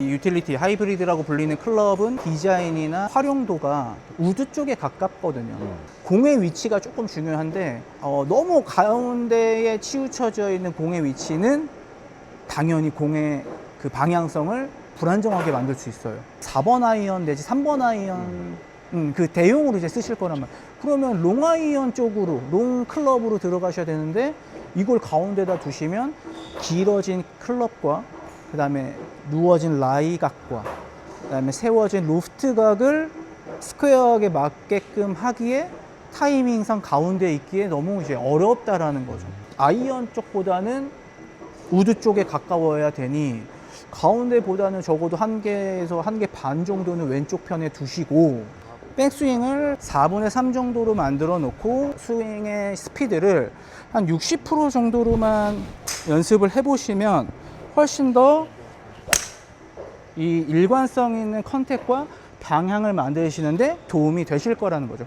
이 유틸리티 하이브리드라고 불리는 클럽은 디자인이나 활용도가 우드 쪽에 가깝거든요. 공의 위치가 조금 중요한데 어, 너무 가운데에 치우쳐져 있는 공의 위치는 당연히 공의 그 방향성을 불안정하게 만들 수 있어요. 4번 아이언 내지 3번 아이언 음, 그 대용으로 이제 쓰실 거란 말. 그러면 롱 아이언 쪽으로 롱 클럽으로 들어가셔야 되는데 이걸 가운데다 두시면 길어진 클럽과 그 다음에 누워진 라이 각과 그 다음에 세워진 로프트 각을 스퀘어하게 맞게끔 하기에 타이밍상 가운데 있기에 너무 이제 어렵다라는 거죠. 아이언 쪽보다는 우드 쪽에 가까워야 되니 가운데보다는 적어도 한 개에서 한 개 반 정도는 왼쪽 편에 두시고 백스윙을 4분의 3 정도로 만들어 놓고 스윙의 스피드를 한 60% 정도로만 연습을 해보시면 훨씬 더 이 일관성 있는 컨택과 방향을 만드시는데 도움이 되실 거라는 거죠.